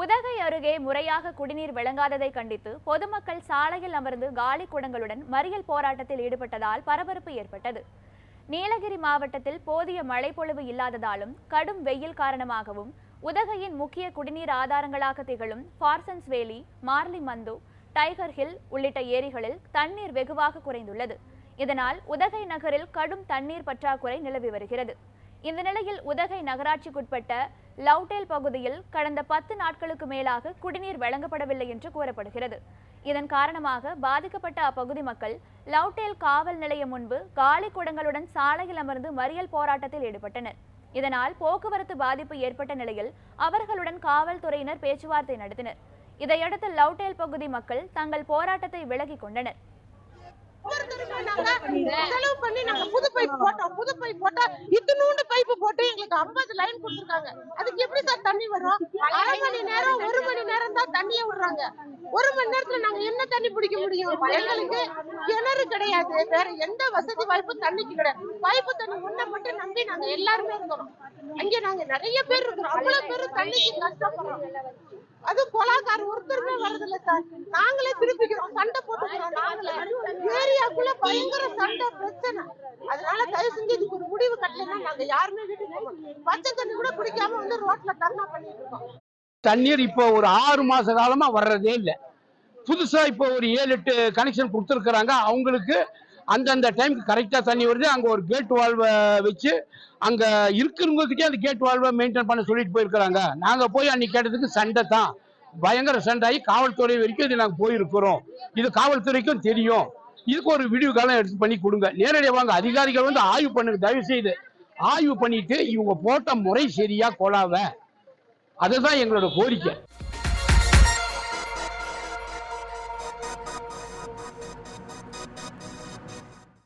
உதகை அருகே முறையாக குடிநீர் வழங்காததை கண்டித்து பொதுமக்கள் சாலையில் அமர்ந்து காலி குடங்களுடன் மறியல் போராட்டத்தில் ஈடுபட்டதால் பரபரப்பு ஏற்பட்டது. நீலகிரி மாவட்டத்தில் போதிய மழைப்பொழிவு இல்லாததாலும் கடும் வெயில் காரணமாகவும் உதகையின் முக்கிய குடிநீர் ஆதாரங்களாக திகழும் பார்சன்ஸ் வேலி மார்லி மந்து டைகர் ஹில் உள்ளிட்ட ஏரிகளில் தண்ணீர் வெகுவாக குறைந்துள்ளது. இதனால் உதகை நகரில் கடும் தண்ணீர் பற்றாக்குறை நிலவி வருகிறது. இந்த நிலையில் உதகை நகராட்சிக்குட்பட்ட லவ்டேல் பகுதியில் கடந்த பத்து நாட்களுக்கு மேலாக குடிநீர் வழங்கப்படவில்லை என்று கூறப்படுகிறது. இதன் காரணமாக பாதிக்கப்பட்ட அப்பகுதி மக்கள் லவ்டேல் காவல் நிலையம் முன்பு காலி குடங்களுடன் சாலையில் அமர்ந்து மறியல் போராட்டத்தில் ஈடுபட்டனர். இதனால் போக்குவரத்து பாதிப்பு ஏற்பட்ட நிலையில் அவர்களுடன் காவல்துறையினர் பேச்சுவார்த்தை நடத்தினர். இதையடுத்து லவ்டேல் பகுதி மக்கள் தங்கள் போராட்டத்தை விலகிக் கொண்டனர். செலவு பண்ணி நாங்க புது பைப் போட்டோம். புது பைப் போட்டா இத்தினூண்டு பைப் போட்டு எங்களுக்கு 50 லைன் கொடுத்துருக்காங்க. அதுக்கு எப்படி சார் தண்ணி வரும்? அரை மணி நேரம் ஒரு மணி நேரம் தான் தண்ணியே விடுறாங்க. ஒரு மணி நேரத்துல நாங்க என்ன தண்ணி பிடிக்க முடியும்? எங்களுக்கு கிணறு கிடையாது. வேற எந்த வசதி வாய்ப்பும் தண்ணிக்கு கிடையாது. வாய்ப்பு தண்ணி முன்ன மட்டும் நம்பி நாங்க எல்லாருமே இருக்கிறோம் அங்க நாங்க நிறைய பேர் இருக்கிறோம். அவ்வளவு பேர் தண்ணிக்கு கஷ்டப்படுறோம். அது கொலாக்கார் ஒருத்தருமே வர்றதில்ல சார் நாங்களே திருப்பிக்கிறோம். சண்டை போட்டு நாங்களே ஏரியாக்குள்ள பயங்கர சண்டை பிரச்சனை அதனால தயவு செஞ்சு இதுக்கு ஒரு முடிவு கட்டலைன்னா நாங்க யாருமே வீட்டுக்கு பச்சை தண்ணி கூட குடிக்காம வந்து ரோட்ல தர்ணா பண்ணிட்டு இருக்கோம். தண்ணீர் இப்போ ஒரு ஆறு மாச காலமா வர்றதே இல்லை. புதுசா இப்போ ஒரு ஏழு எட்டு கனெக்ஷன் கொடுத்துருக்குறாங்க. அவங்களுக்கு அந்தந்த டைமுக்கு கரெக்டாக தண்ணி வருது. அங்கே ஒரு கேட் வால்வை வச்சு அங்கே இருக்கிறவங்ககிட்டே அந்த கேட் வால்வை மெயின்டைன் பண்ண சொல்லிட்டு போயிருக்கிறாங்க. நாங்கள் போய் அன்னைக்கு கேட்டதுக்கு சண்டை தான். பயங்கர சண்டை ஆகி காவல்துறை வரைக்கும் இது நாங்கள் போயிருக்கிறோம். இது காவல்துறைக்கும் தெரியும். இதுக்கு ஒரு விடிவு காலம் எடுத்து பண்ணி கொடுங்க. நேரடியாக வாங்க. அதிகாரிகள் வந்து ஆய்வு பண்ணுங்க. தயவு செய்து ஆய்வு பண்ணிட்டு இவங்க போட்ட முறை சரியா கொலாவ அதுதான் எங்களோட கோரிக்கை.